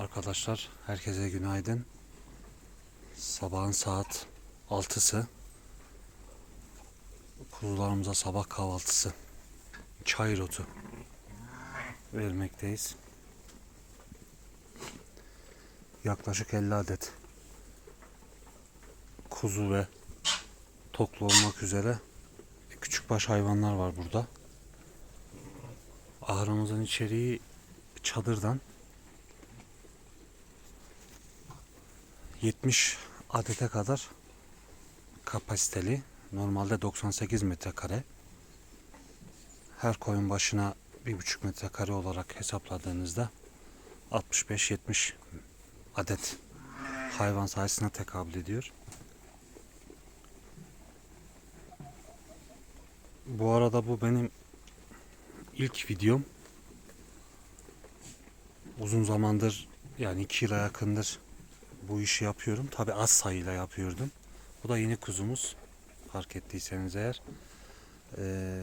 Arkadaşlar herkese günaydın. Sabahın saat 6'sı. Kuzularımıza sabah kahvaltısı. Çayır otu vermekteyiz. Yaklaşık 50 adet kuzu ve toklu olmak üzere küçükbaş hayvanlar var burada. Ahırımızın içeriği çadırdan 70 adete kadar kapasiteli. Normalde 98 metrekare. Her koyun başına 1,5 metrekare olarak hesapladığınızda 65-70 adet hayvan sayısına tekabül ediyor. Bu arada bu benim ilk videom. Uzun zamandır yani 2 yıla yakındır bu işi yapıyorum. Tabi az sayıyla yapıyordum. Bu da yeni kuzumuz. Fark ettiyseniz eğer. Ee,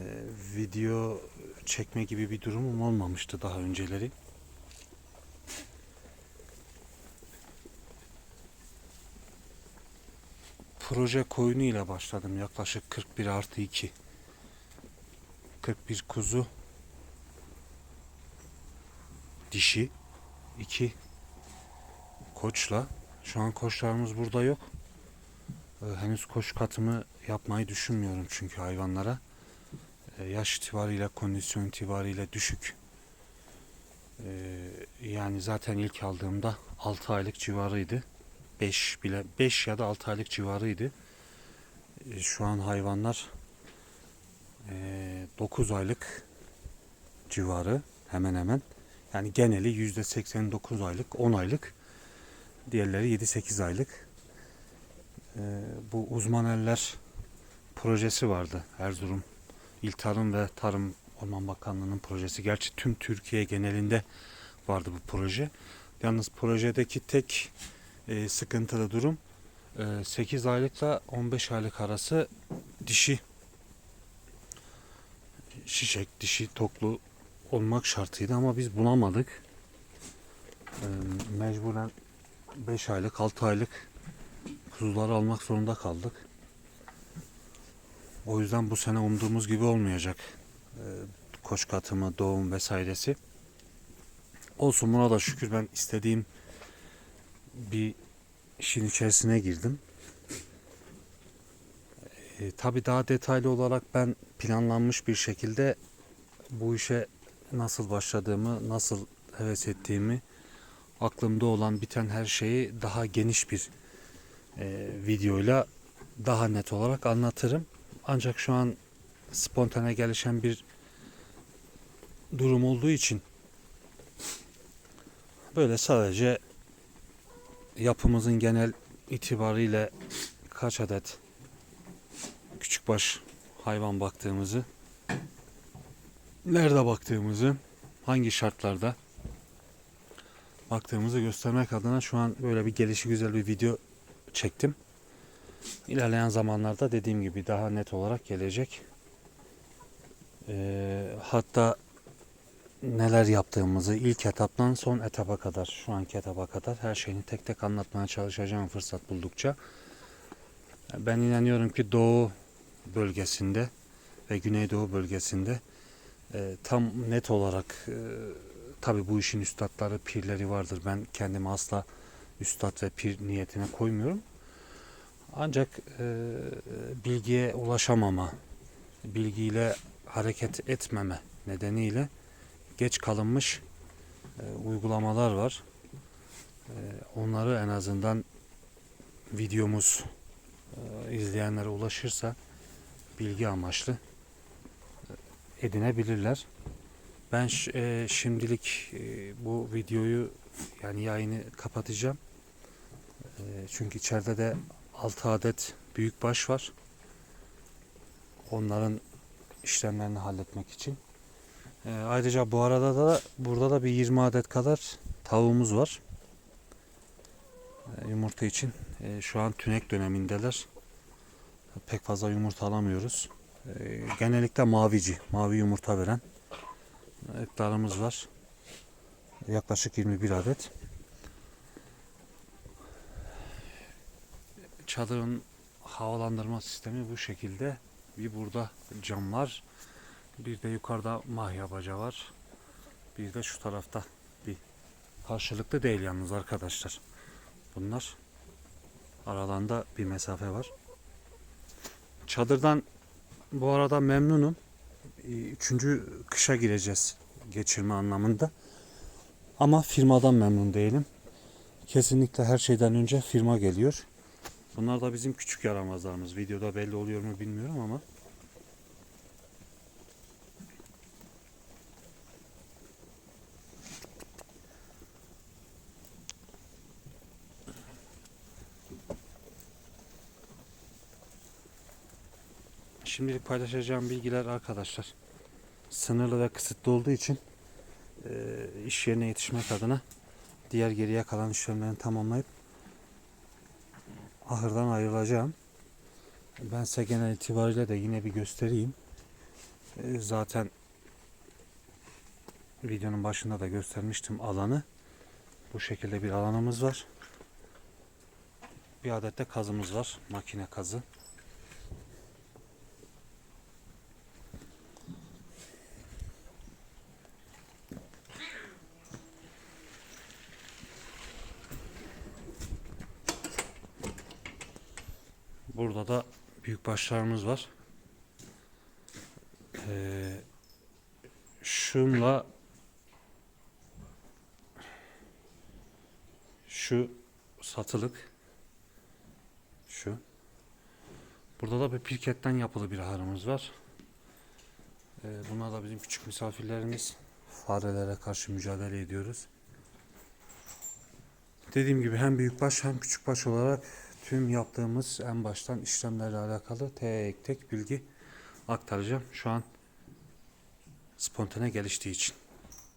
video çekme gibi bir durumum olmamıştı daha önceleri. Proje koyunu ile başladım. Yaklaşık 41 artı 2. 41 kuzu. Dişi. 2 koçla. Şu an koçlarımız burada yok. Ee, henüz koç katımı yapmayı düşünmüyorum çünkü hayvanlara. Ee, yaş itibariyle, kondisyon itibariyle düşük. Ee, yani zaten ilk aldığımda 6 aylık civarıydı. 5 bile 5 ya da 6 aylık civarıydı. Ee, şu an hayvanlar ee, 9 aylık civarı hemen hemen. Yani geneli %89 aylık, 10 aylık. Diğerleri 7-8 aylık. Ee, bu uzman eller projesi vardı. Erzurum İl Tarım ve Tarım Orman Bakanlığı'nın projesi. Gerçi tüm Türkiye genelinde vardı bu proje. Yalnız projedeki tek e, sıkıntılı durum e, 8 aylıkla 15 aylık arası dişi şişek, dişi toklu olmak şartıydı ama biz bulamadık. E, mecburen 5 aylık 6 aylık kuzuları almak zorunda kaldık. O yüzden bu sene umduğumuz gibi olmayacak. Ee, koç katımı, doğum vesairesi. Olsun buna da şükür ben istediğim bir işin içerisine girdim. Ee, tabii daha detaylı olarak ben planlanmış bir şekilde bu işe nasıl başladığımı, nasıl heves ettiğimi aklımda olan biten her şeyi daha geniş bir e, videoyla daha net olarak anlatırım. Ancak şu an spontane gelişen bir durum olduğu için böyle sadece yapımızın genel itibariyle kaç adet küçükbaş hayvan baktığımızı nerede baktığımızı hangi şartlarda baktığımızı göstermek adına şu an böyle bir gelişi güzel bir video çektim. İlerleyen zamanlarda dediğim gibi daha net olarak gelecek. Ee, hatta neler yaptığımızı ilk etaptan son etapa kadar, şu anki etapa kadar her şeyini tek tek anlatmaya çalışacağım fırsat buldukça. Ben inanıyorum ki Doğu bölgesinde ve Güneydoğu bölgesinde e, tam net olarak e, tabi bu işin üstadları, pirleri vardır. Ben kendimi asla üstad ve pir niyetine koymuyorum. Ancak e, bilgiye ulaşamama, bilgiyle hareket etmeme nedeniyle geç kalınmış e, uygulamalar var. E, onları en azından videomuz e, izleyenlere ulaşırsa bilgi amaçlı e, edinebilirler. Ben e, şimdilik e, bu videoyu yani yayını kapatacağım. E, çünkü içeride de 6 adet büyük baş var. Onların işlemlerini halletmek için. E, ayrıca bu arada da burada da bir 20 adet kadar tavuğumuz var. E, yumurta için. E, şu an tünek dönemindeler. Pek fazla yumurta alamıyoruz. E, genellikle mavici, mavi yumurta veren ektarımız var. Yaklaşık 21 adet. Çadırın havalandırma sistemi bu şekilde. Bir burada cam var. Bir de yukarıda mahya baca var. Bir de şu tarafta bir karşılıklı değil yalnız arkadaşlar. Bunlar aralarında bir mesafe var. Çadırdan bu arada memnunum. Ee, Üçüncü kışa gireceğiz geçirme anlamında. Ama firmadan memnun değilim. Kesinlikle her şeyden önce firma geliyor. Bunlar da bizim küçük yaramazlarımız. Videoda belli oluyor mu bilmiyorum ama. Şimdilik paylaşacağım bilgiler arkadaşlar sınırlı ve kısıtlı olduğu için e, iş yerine yetişmek adına diğer geriye kalan işlemlerini tamamlayıp ahırdan ayrılacağım. Ben size genel itibariyle de yine bir göstereyim. E, zaten videonun başında da göstermiştim alanı. Bu şekilde bir alanımız var. Bir adet de kazımız var. Makine kazı. Burada da büyük başlarımız var. Ee, şunla şu satılık şu burada da bir pirketten yapılı bir harımız var. Ee, bunlar da bizim küçük misafirlerimiz. Farelere karşı mücadele ediyoruz. Dediğim gibi hem büyükbaş hem küçükbaş olarak tüm yaptığımız en baştan işlemlerle alakalı tek tek bilgi aktaracağım. Şu an spontane geliştiği için.